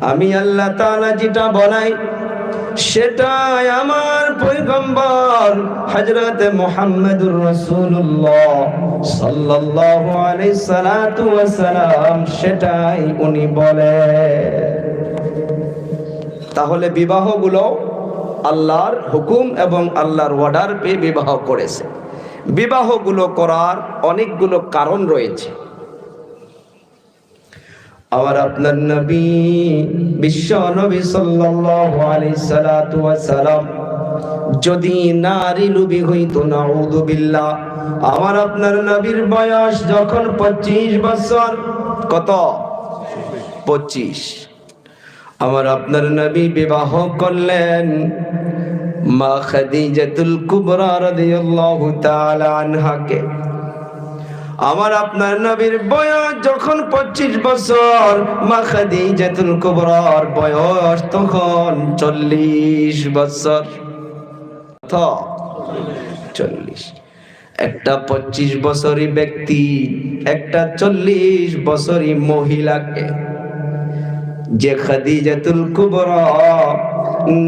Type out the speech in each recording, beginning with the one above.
আমি আল্লাহ তাআলা যেটা বলাই, সেটাই আমার পয়গম্বর হযরত মোহাম্মদুর রসুল্লাহ সাল্লাল্লাহু আলাইহি সালাতু ওয়াসালাম, সেটাই উনি বলে তাহলে বিবাহগুলো আল্লাহর হুকুম এবং আল্লাহর অর্ডার পেয়ে বিবাহ করেছে। বিবাহগুলো করার অনেকগুলো কারণ রয়েছে। আমার আপনার নবী, বিশ্ব নবী ওয়াসালাম যদি নারী লুবি হইতো, নাউযু বিল্লাহ। আমার আপনার নবীর বয়স যখন 25 বছর, কত? 25 আমার আপনার নবী বিবাহ করলেন মা খাদিজাতুল কুবরা রাদিয়াল্লাহু তাআলা আনহাকে। আমার আপনার নবীর বয়স যখন পঁচিশ বছর, মা খাদিজাতুল কুবরার বয়স তখন চল্লিশ বছর। চল্লিশ। একটা পঁচিশ বছরই ব্যক্তি, একটা চল্লিশ বছরই মহিলাকে যে খাদি খাদিজাতুল কুবরা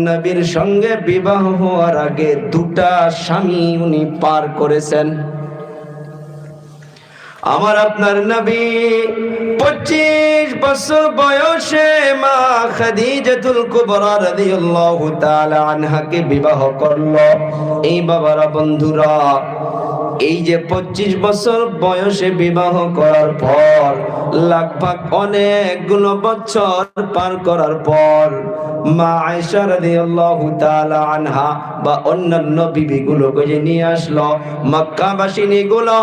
নবীর সঙ্গে বিবাহ হওয়ার আগে দুটা স্বামী উনি পার করেছেন। আমার আপনার নবী পঁচিশ বছর বয়সে মা খাদিজাতুল কুবরা রাদিয়াল্লাহু তাআলা আনহাকে বিবাহ করল। এই বাবারা বন্ধুরা, এই যে পঁচিশ বছর বয়সে বিবাহ করার পর লাগভাগ অনেকগুলো বছর পার করার পর মা আয়েশা রাদিয়াল্লাহু তাআলা আনহা বা অন্যান্য বিবিগুলোকে যে নিয়ে আসলো মক্কাবাসিনী গুলো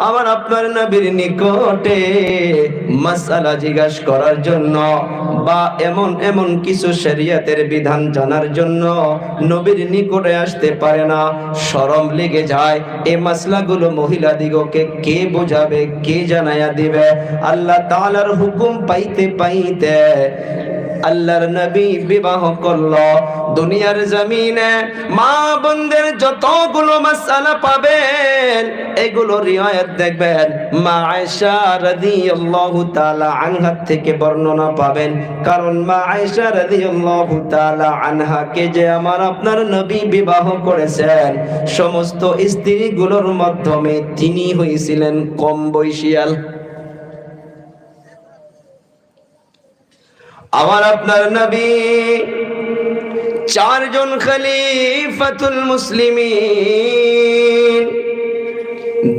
আমার আপনার নবীর নিকটে মাসালা জিজ্ঞাসা করার জন্য বা এমন এমন কিছু শরিয়তের বিধান জানার জন্য নবীর নিকটে আসতে পারে না। শরম লেগে যায়। এই মাসলাগুলো মহিলা দিগকে কে বোঝাবে, কে জানায়া দিবে? আল্লাহ তাআলার হুকুম পাইতে পাইতে আল্লাহর নবী বিবাহ করল। দুনিয়ার জমিনে মা বোনদের যতগুলো মাসালা পাবেন, এগুলো রিওয়ায়াত দেখবেন। মা আয়েশা রাদিয়াল্লাহু তাআলা আনহা থেকে বর্ণনা পাবেন। কারণ মা আয়েশা রাদিয়াল্লাহু তাআলা আনহাকে যে আমার আপনার নবী বিবাহ করেছেন, সমস্ত স্ত্রীগুলোর মাধ্যমে তিনি হয়েছিলেন কম বয়সিয়াল। আমার আপনার নবী চারজন খলিফাতুল মুসলিমিন।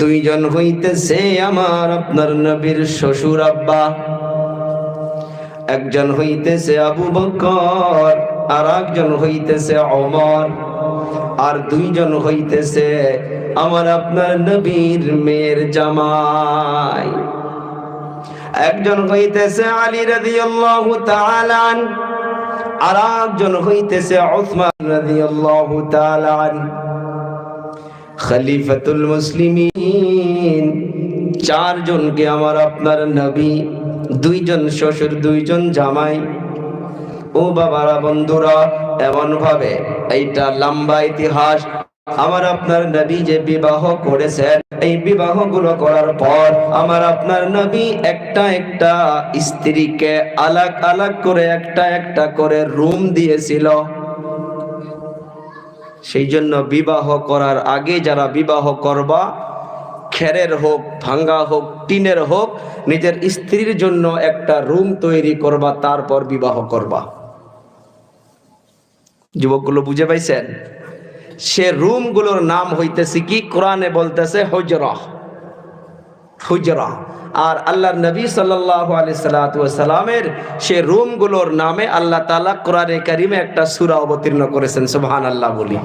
দুইজন হইতেছে আমার আপনার নবীর শ্বশুর আব্বা। একজন হইতেছে আবু বকর আর একজন হইতেছে অমর আর দুইজন হইতেছে আমার আপনার নবীর মেয়ের জামাই। একজন হইতেছে আলী রাদিয়াল্লাহু তাআলা আর একজন হইতেছে উসমান রাদিয়াল্লাহু তাআলা খলিফাতুল মুসলিমিন, চারজনকে আমার আপনার নবী, দুইজন শ্বশুর, দুইজন জামাই। ও বাবারা, বন্ধুরা এমন ভাবে এইটা লম্বা ইতিহাস আমার আপনার নবী যে বিবাহ করেছেন, এই বিবাহগুলো করার পর আমার আপনার নবী একটা একটা স্ত্রীকে আলাগ আলাগ করে একটা একটা করে রুম দিয়েছিল। সেই জন্য বিবাহ করার আগে যারা বিবাহ করবা, খেরের হোক, ভাঙ্গা হোক, টিনের হোক, নিজের স্ত্রীর জন্য একটা রুম তৈরি করবা, তারপর বিবাহ করবা। যুবকগুলো বুঝে পাইছেন? সে রুমগুলোর নাম হইতেছে কি? কোরআনে বলতেছে হুজরা। হুজরা। আর আল্লাহর নবী সাল্লাল্লাহু আলাইহি সাল্লামের সে রুমগুলোর নামে আল্লাহ তাআলা কোরআনে কারিমে একটা সূরা অবতীর্ণ করেছেন সুবহানাল্লাহ বলি।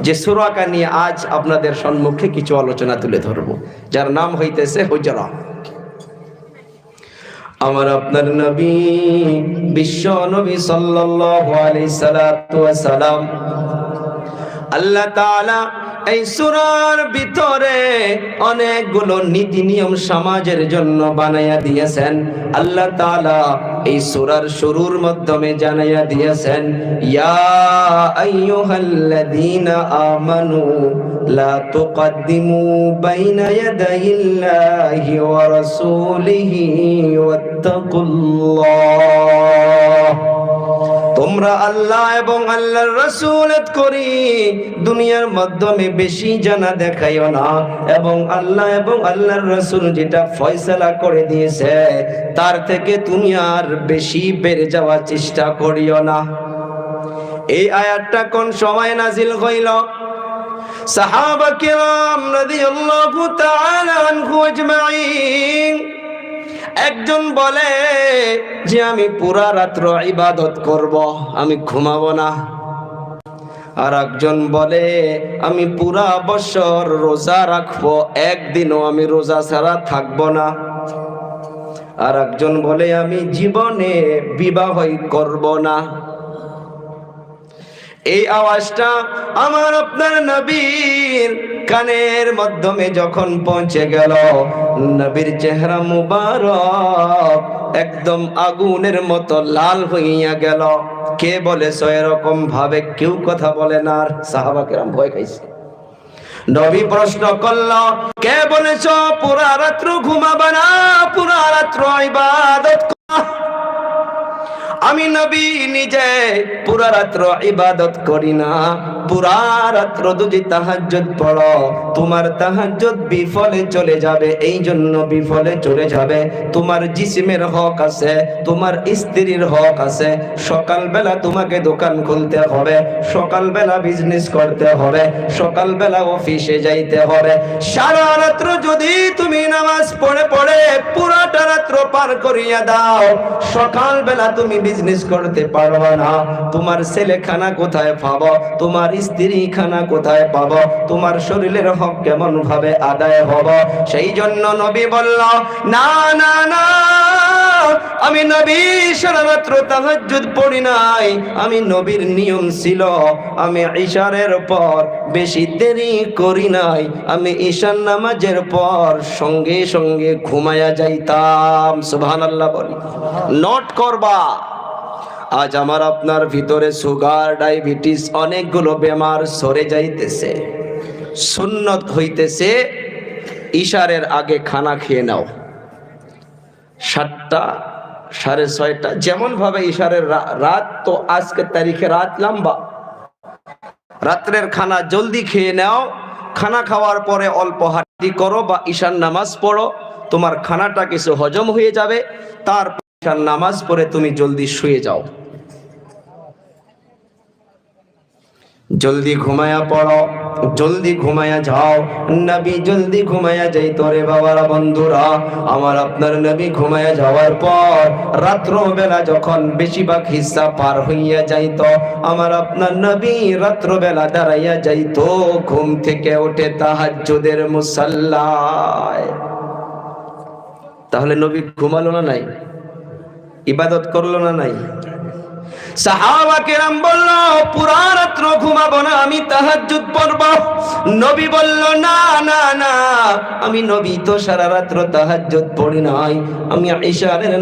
যে সূরাটা নিয়ে আজ আপনাদের সম্মুখে কিছু আলোচনা তুলে ধরব যার নাম হইতেছে হুজরা। আমার আপনার নবী বিশ্ব নবী সাল্লাম আল্লাহ এই সুরার ভিতরে অনেকগুলো নীতি নিয়ম সমাজের জন্য বানাইয়া দিয়েছেন। আল্লাহ তাআলা এই সুরার শুরুর মাধ্যমে জানাইয়া দিয়েছেন, ইয়া আইয়ুহাল্লাযীনা আমানু লা তুকদ্দিমু বাইনা ইয়াদাইল্লাহি ওয়া রাসূলিহি ওয়াত্তাকুল্লাহ। তোমরা আল্লাহ এবং আল্লাহর রাসূলত করি। দুনিয়ার মাধ্যমে বেশি জানা দেখাইও না। এবং আল্লাহ এবং আল্লাহর রাসূল যেটা ফয়সালা করে দিয়েছে, তার থেকে তুমি আর বেশি বেড়ে যাওয়ার চেষ্টা করিও না। এই আয়াতটা কোন সময় নাজিল হইল? সাহাবা কিরাম রাদিয়াল্লাহু তাআলা আনহু আজমাইন। একজন বলে যে আমি পুরা রাত্র ইবাদত করব, আমি ঘুমাবো না। আর একজন বলে, আমি পুরা বছর রোজা রাখব, একদিনও আমি রোজা ছাড়া থাকব না। আর একজন বলে, আমি জীবনে বিবাহই করব না। এই আওয়াজটা আমার আপনার নবীর কানের মাধ্যমে যখন পৌঁছে গেল, নবীর চেহারা মুবারক একদম আগুনের মতো লাল হইয়া গেল। কে বলেছ এরকম ভাবে কেউ কথা বলে না? আর সাহাবা কেরাম ভয় খাইছে। নবী প্রশ্ন করল, কে বলেছ পুরা রাত্র ঘুমাবা না? পুরা রাত্র ইবাদত আমি নবী নিজে পুরা রাত্র ইবাদত করি না। জিসিমের হক আছে, তোমার স্ত্রীর হক আছে। সকালবেলা তোমাকে দোকান খুলতে হবে, সকালবেলা বিজনেস করতে হবে, সকালবেলা অফিসে যাইতে হবে। সারা রাত্র যদি তুমি নামাজ পড়ে পড়ে পুরাটা রাত্র পার করিয়া দাও, সকালবেলা তুমি বিজনেস করতে পারবে না। তোমার ছেলে খানা কোথায় পাবো? তোমার স্ত্রী খানা কোথায় পাবো? তোমার শরীরের হক কেমন ভাবে আদায় হব? সেই জন্য নবী বলল, না না না, আমি নবী সারা রাত্র তাহাজ্জুদ পড়ি নাই। আমি নবীর নিয়ম ছিল, আমি ঈশারের পর বেশি দেরি করি নাই। আমি ঈশান নামাজের পর সঙ্গে সঙ্গে ঘুমায়া যাইতাম। সুবহানাল্লাহ বলি। নোট করবা। আজ আমার আপনার ভিতরে সুগার ডায়াবেটিস অনেকগুলো বেমার সরে যাইতেছে। সুন্নত হইতেছে ইশারের আগে খানা খেয়ে নাও। সাতটা, সাড়ে ছয়টা যেমন ভাবে ইশারের রাত তো আজকের তারিখে রাত লম্বা। রাত্রের খানা জলদি খেয়ে নাও। খানা খাওয়ার পরে অল্প হাঁটি করো বা ঈশান নামাজ পড়ো। তোমার খানাটা কিছু হজম হয়ে যাবে। তারপর ঈশান নামাজ পড়ে তুমি জলদি শুয়ে যাও। জলদি ঘুমায়া পড়ো, জলদি ঘুমায়া যাও। নবী, জলদি ঘুমায়া যাইতো রে বাবারা বন্ধুরা। আমার আপনার নবী ঘুমায়া যাওয়ার পর রাত্র বেলা যখন বেশিরভাগ হিস্সা পার হইয়া যাইত, আমার আপনার নবী রাত্র বেলা দাঁড়াইয়া যাইত, ঘুম থেকে উঠে তাহাজ্জুদের মুসাল্লায়। তাহলে নবী ঘুমালো না নাই? ইবাদত করল না নাই?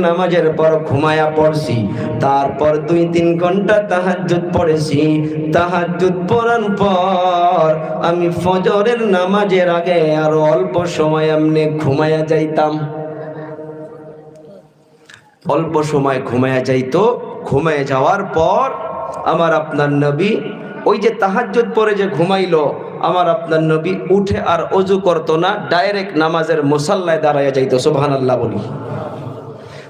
নামাজের পর ঘুমায়া পড়ছি। তারপর দুই তিন ঘণ্টা তাহাজ্জুদ পড়েছি। তাহাজ্জুদ পড়ার পর আমি ফজরের নামাজের আগে আরও অল্প সময় এমনি ঘুমায়া যাইতাম। অল্প সময় ঘুমায়া যাইতো ঘুমায় যাওয়ার পর আমার আপনার নবী, ওই যে তাহাজ্জুদ পরে যে ঘুমাইলো, আমার আপনার নবী উঠে আর অজু করতো না, ডাইরেক্ট নামাজের মোসাল্লায় দাঁড়াইয়া যাইতো, সুবহানাল্লাহ বলি।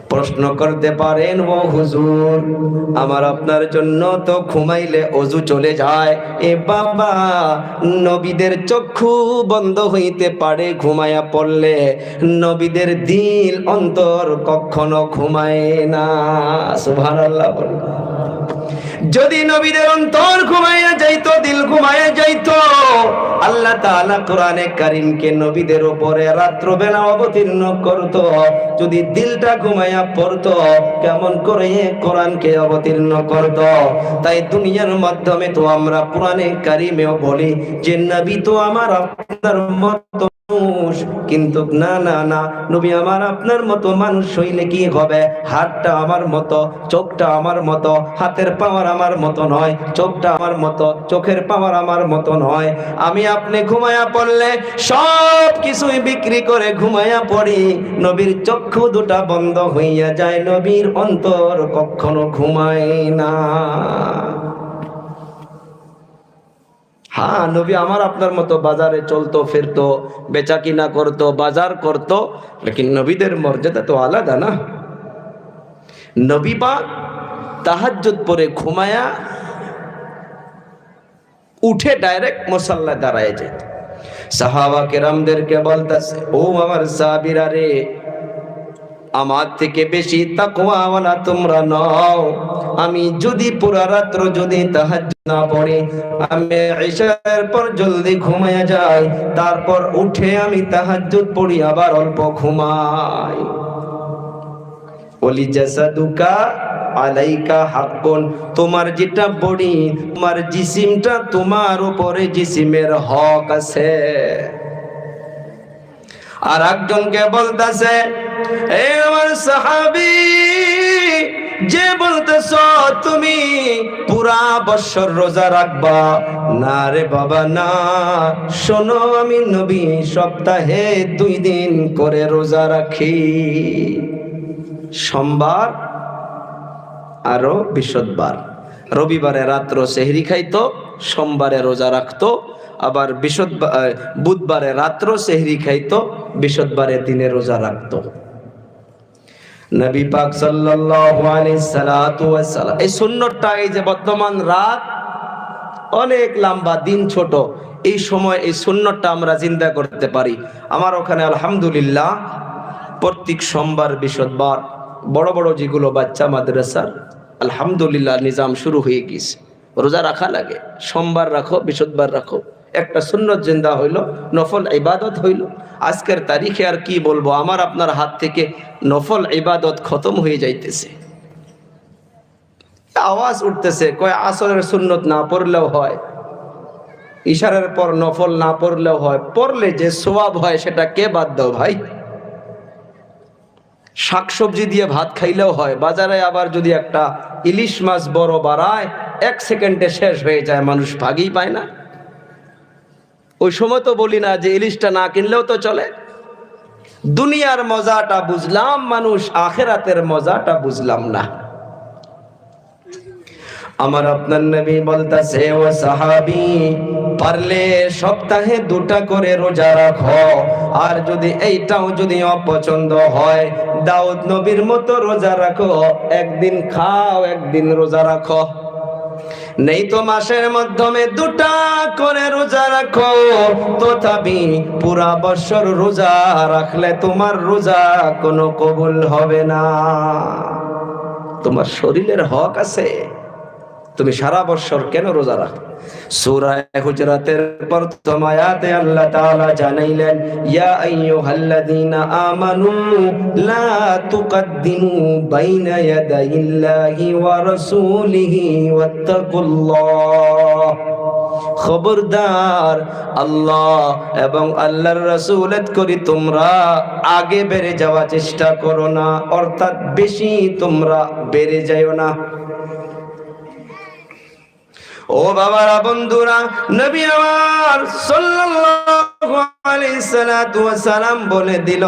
প্রশ্ন করতে পারেন, ও হুজুর, আমার আপনার জন্য তো ঘুমাইলে অজু চলে যায়। এ বাবা, নবীদের চক্ষু বন্ধ হইতে পারে ঘুমায়া পড়লে। নবীদের দিল অন্তর কখনো ঘুমায় না। সুবহানাল্লাহ বলি যদি নবীদের অন্তর ঘুমাইয়া যাইতো, দিল ঘুমাইয়া যাইতো, আল্লাহ তাআলা কোরআনে কারিমকে নবীদের উপরে রাত্রবেলা অবতীর্ণ করত। যদি দিলটা ঘুমাইয়া পড়তো, কেমন করে কোরআনকে অবতীর্ণ করত। তাই দুনিয়ার মাধ্যমে তো আমরা কোরআনে কারিমেও বলি যে, নবী তো আমার আপনার মতো মানুষ। কিন্তু না না না, নবী আমার আপনার মতো মানুষ হইলে কি হবে? হাতটা আমার মতো, চোখটা আমার মতো, হাতের পাওয়ার আমার মতো নয়, চোখটা আমার মতো, চোখের পাওয়ার আমার মতো নয়। আমি আপনি ঘুমায়া পড়লে সব কিছুই বিক্রি করে ঘুমায়া পড়ি। নবীর চক্ষু দুটা বন্ধ হইয়া যায়, নবীর অন্তর কখনো ঘুমায় না। হ্যাঁ নবী আমার আপনার মতো বাজারে চলতো, ফিরতো, বেচা কিনা করতো, বাজার করতো, লেকিন নবীদের মর্যাদা তো আলাদা না। নবী বা তাহাজ্জুদ পরে ঘুমায়া উঠে ডাইরেক্ট মশাল্লা দাঁড়ায় যেত। সাহাবা কেরামদেরকে বলতেছে, ও আমার সাবিরা রে আমার থেকে বেশি তাকওয়াওয়ালা তোমরা নও। আমি যদি পুরা রাত্র যদি তাহাজ্জুদ না পড়ি, আমি ইশার পর জলদি ঘুমায়া যাই, তারপর উঠে আমি তাহাজ্জুদ পড়ি, আবার অল্প ঘুমাই। ওলি জাসাদুকা আলাইকা হাক্কুন, তোমার যেটা বডি, তোমার জিসিমটা তোমার উপরে জিসিমের হক আছে। আর একজনকে বলতেছে যে বলতেছ তুমি, পুরা বৎসর রোজা রাখবা? না রে বাবা, না। শোনো, আমি নবী, সপ্তাহে দুই দিন করে রোজা রাখি। সোমবার আরও বৃহস্পতিবার। রবিবারে রাত্র সেহরি খাইতো, সোমবারে রোজা রাখতো, আবার বৃহস্পতিবার বুধবারে রাত্র সেহরি খাইতো বৃহস্পতিবারে দিনে রোজা রাখতো। নবী পাক সাল্লাল্লাহু আলাইহি সাল্লাতু ওয়াসাল্লাম এই সুন্নতটা এই যে বর্তমান রাত, অনেক লম্বা, দিন ছোট। এই সময় এই সুন্নতটা আমরা চিন্তা করতে পারি। আমার ওখানে আলহামদুলিল্লাহ প্রত্যেক সোমবার, বৃহস্পতিবার বড় বড় যেগুলো বাচ্চা মাদ্রাসার, আলহামদুলিল্লাহ নিজাম শুরু হয়ে গেছে। রোজা রাখা লাগে। সোমবার রাখো, বৃহস্পতিবার রাখো। একটা সুন্নত জিন্দা হইল, নফল ইবাদত হইল। আজকের তারিখে আর কি বলব, আমার আপনার হাত থেকে নফল ইবাদত খতম হয়ে যাইতেছে। আওয়াজ উঠতেছে, কয় আসরের সুন্নত না পড়লেও হয়, ইশারের পর নফল না পড়লেও হয়, পড়লে যে সোয়াব হয় সেটা কে বাদ দাও ভাই? শাকসবজি দিয়ে ভাত খাইলেও হয়, বাজারে আবার যদি একটা ইলিশ মাছ বড় বাড়ায়, এক সেকেন্ডে শেষ হয়ে যায়, মানুষ ভাগই পায় না। ওই সময় তো বলি না যে ইলিশটা না কিনলেও তো চলে। দুনিয়ার মজাটা বুঝলাম, মানুষ আখেরাতের মজাটা বুঝলাম না। আমার আপনার নবী বলতাছে, ও সাহাবি, পারলে সপ্তাহে দুটা করে রোজা রাখো। আর যদি এইটাও যদি অপছন্দ হয়, দাউদ নবীর মতো রোজা রাখো। একদিন খাও, একদিন রোজা রাখো। নেই তো মাসের মাধ্যমে দুটা করে রোজা রাখো। তথাপি পুরা বছর রোজা রাখলে তোমার রোজা কোনো কবুল হবে না। তোমার শরীরের হক আছে। তুমি সারা বছর কেন রোজা রাখো? জানাইলেন আমানু লা খবরদার, আল্লাহ এবং আল্লাহর রাসূলত করি তোমরা আগে বেড়ে যাওয়া চেষ্টা করো না, অর্থাৎ বেশি তোমরা বেড়ে যাও না। ও বাবারা, বন্ধুরা, নবী আমার সাল্লাল্লাহু আলাইহি সাল্লাতু ওয়া সালাম বলে দিল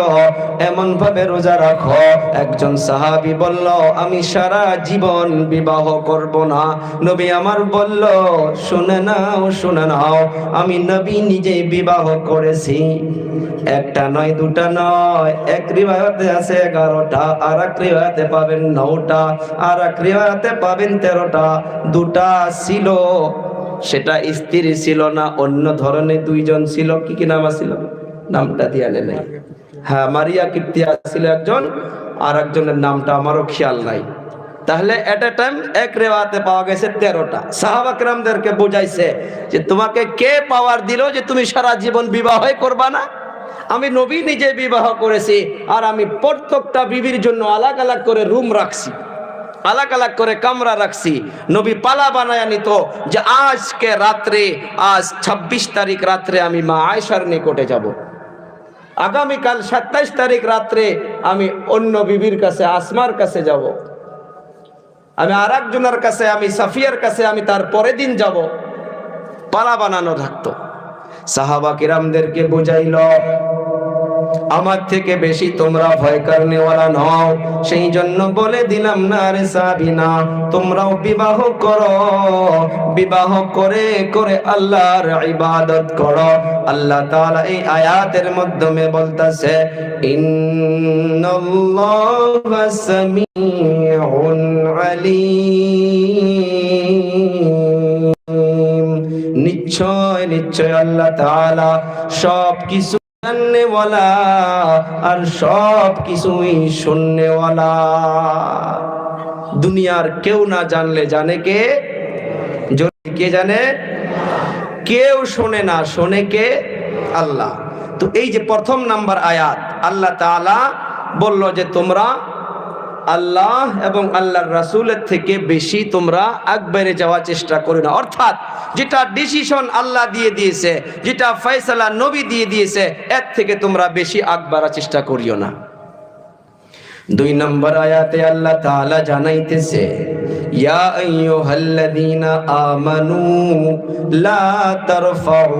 এমন ভাবে রোজা রাখো। একজন সাহাবী বলল, আমি সারা জীবন বিবাহ করব না। নবী আমার বলল, শুনে নাও শুনে নাও, আমি নবী নিজেই বিবাহ করেছি। একটা নয়, দুটা নয়। এক রিবায়তে আছে এগারোটা, আর এক রিবায়তে পাবেন নটা আর এক রিবায়তে পাবেন তেরোটা। দুটা ছিল, সেটা স্ত্রী ছিল না, অন্য ধরনের দুইজন ছিল। কি কি নাম ছিল নামটা দিয়া নেই। হ্যাঁ মারিয়া কীর্তিয়া ছিল একজন, আর একজনের নামটা আমারও খেয়াল নাই। তাহলে এট এ টাইম এক রেওয়াতে পাওয়া গেছে তেরোটা। সাহাবাকরামদেরকে বোঝাইছে যে তোমাকে কে পাওয়ার দিল যে তুমি সারা জীবন বিবাহই করবা না? আমি নবী নিজে বিবাহ করেছি, আর আমি প্রত্যেকটা বিবির জন্য আলাগ আলাগ করে রুম রাখছি, আলাগ আলাগ করে কামরা রাখছি। নবী পালা বানায় নিত যে আজকে রাত্রে, আজ ২৬ তারিখ রাত্রে আমি মা আয়সার নিকটে যাব। আগামীকাল সাতাইশ তারিখ রাত্রে আমি অন্য বিবির কাছে, আসমার কাছে যাব। আমি আরেকজনের কাছে, আমি সাফিয়ার কাছে, আমি তার পরের দিন যাব। পালা বানানো থাকতো। সাহাবা কিরামদেরকে বুঝাইল, আমার থেকে বেশি তোমরা ভয় কারণেওয়ালা নও। সেই জন্য বলে দিলাম না রে সাবিনা তোমরাও বিবাহ করো। বিবাহ করে করে আল্লাহর ইবাদত করো। আল্লাহ তাআলা এই আয়াতের মাধ্যমে বলতাছে, ইন্নাল্লাহা সামিউন আলীম। নিশ্চয় নিশ্চয় আল্লাহ তাআলা সব কিছু আর সব কিছুই শুননেওয়ালা দুনিয়ার কেউ না জানলে জানে কে? কে জানে? কেউ শোনে না, শোনে কে? আল্লাহ। তো এই যে প্রথম নাম্বার আয়াত, আল্লাহ তাআলা বলল যে তোমরা আল্লাহ এবং আল্লাহর রাসূলের থেকে বেশি তোমরা আগবারে যাওয়ার চেষ্টা করো না। অর্থাৎ যেটা ডিসিশন আল্লাহ দিয়ে দিয়েছে, যেটা ফয়সালা নবী দিয়ে দিয়েছে, এর থেকে তোমরা বেশি আগবাড়ার চেষ্টা করিও না। দুই নম্বর আয়াতে আল্লাহ তাআলা জানাইতেছে, ইয়া আইয়ুহাল্লাযীনা আমানু লা তারফাউ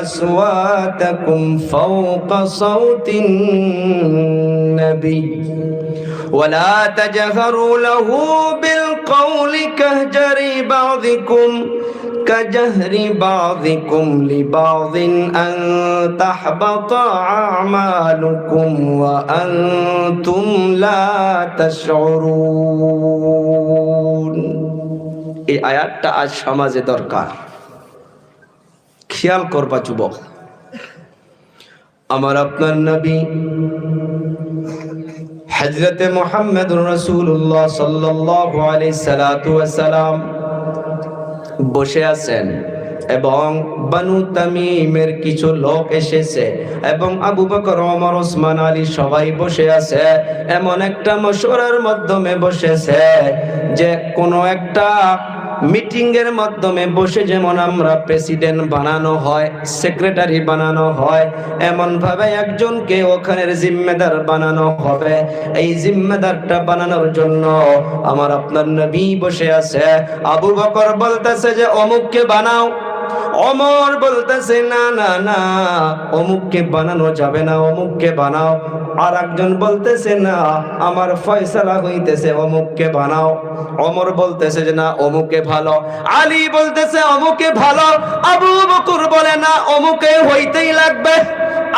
আসওয়াতাকুম ফাওকা ولا تجهروا له بالقول كهجر بعضكم كجهر بعضكم لبعض أن تحبط أعمالكم وأنتم لا تشعرون এই আয়াতটা আজ সমাজে দরকার খেয়াল করবা যুবক আমার আপনার নবী হজরতে মোহাম্মদ রসুল্লাহ আলাইহি সালাতু ওয়াসালাম বসে আছেন এবং বানু তামিমের কিছু লোক এসেছে এবং আবু বকর, ওমর, ওসমান, আলী সবাই বসে আছে। এমন একটা মশওয়ারার মাধ্যমে বসেছে যে কোনো একটা মিটিং এর মাধ্যমে বসে যেমন আমরা প্রেসিডেন্ট বানানো হয়, সেক্রেটারি বানানো হয় এমন ভাবে একজনকে ওখানের জিম্মেদার বানানো হবে। এই জিম্মেদারটা বানানোর জন্য আমার আপনার নবী বসে আছে। আবু বকর বলতেছে যে, অমুককে বানাও। অমর বলতেছে, না না না, অমুককে বানানো যাবে না, অমুককে বানাও। আর একজন বলতেছে, না, আমার ফয়সালা হইতেছে, অমুককে বানাও। অমর বলতেছে যে, না, অমুকে ভালো। আলী বলতেছে, অমুকে ভালো। আবু বকর বলে, না, অমুকে হইতেই লাগবে।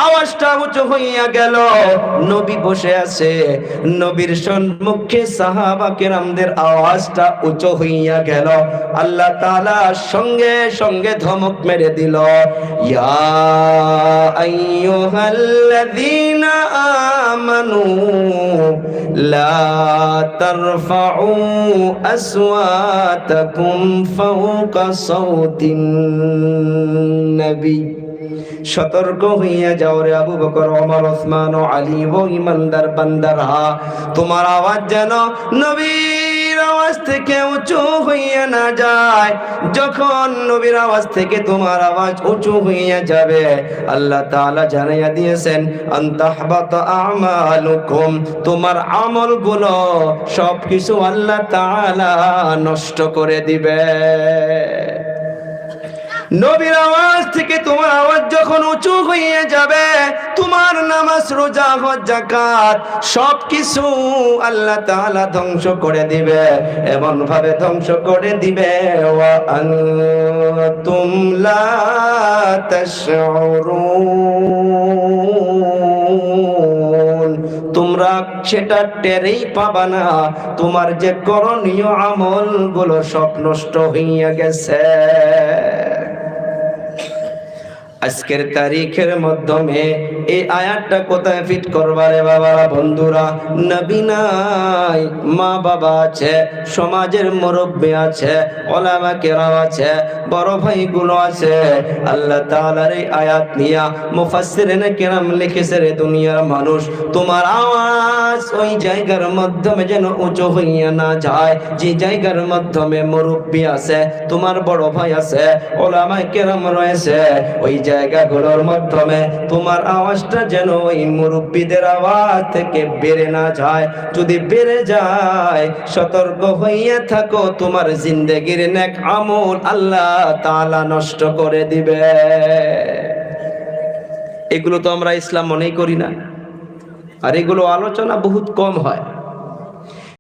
আওয়াজটা উঁচু হইয়া গেল। নবী বসে আছে। নবীর সম্মুখে সাহাবা কেরামদের আওয়াজটা উঁচু হইয়া গেল। আল্লাহ তাআলা সঙ্গে সঙ্গে ধমক মেরে দিল। ইয়া আইয়ুহাল্লাযীনা আমানু লা তারফাউ আসওয়াতাকুম ফাওকা সাওতিন নবী। সতর্ক হইয়া যাও রে আবু বকর, ওমর, ওসমান ও আলী, ও ইমানদার বান্দারা। তোমার আওয়াজ যেন নবীর থেকে উঁচু না যায়। যখন নবীর আওয়াজ থেকে তোমার আওয়াজ উঁচু যাবে, আল্লাহ তাআলা দিয়েছেন তোমার সবকিছু আল্লাহ নষ্ট করে দিবে। নবীর আওয়াজ থেকে তোমার আওয়াজ যখন উঁচু হয়ে যাবে, তোমার নামাজ, রোজা, হজ জাকাত সব কিছু আল্লাহ তাআলা ধ্বংস করে দিবে এমন ভাবে ধ্বংস করে দিবে। ওয়া আনতুম লা তাশউরুন। তোমরা সেটা টেরেই পাবা না। তোমার যে করণীয় আমলগুলো সব নষ্ট হইয়া গেছে। আজকের তারিখের মাধ্যমে এই আয়াতটা কোথায় ফিট করবারে বাবারা বন্ধুরা? নবী নাই, মা বাবা আছে, সমাজের মুরব্বী আছে, ওলামা কেরাম আছে, বড় ভাইগুলো আছে। আল্লাহ তাআলার এই আয়াত নিয়া মুফাসসিরিন কেরাম লিখেছে রে দুনিয়ার মানুষ, তোমার আওয়াজ ওই জায়গার মাধ্যমে যেন উঁচু হইয়া না যায়। যে জায়গার মাধ্যমে মুরব্বী আছে, তোমার বড় ভাই আছে, ওলামা কেরাম রয়েছে, ওই জায়গাগুলোর মাধ্যমে তোমার আওয়াজটা যেন ওই মুরব্বীদের আওয়াজ থেকে বেড়ে না যায়। যদি বেড়ে যায়, সতর্ক হইয়া থাকো, তোমার জিন্দেগির নেক আমল আল্লাহ তাআলা নষ্ট করে দিবে। এগুলো তো আমরা ইসলাম মনেই করি না। আর এগুলো আলোচনা বহুত কম হয়।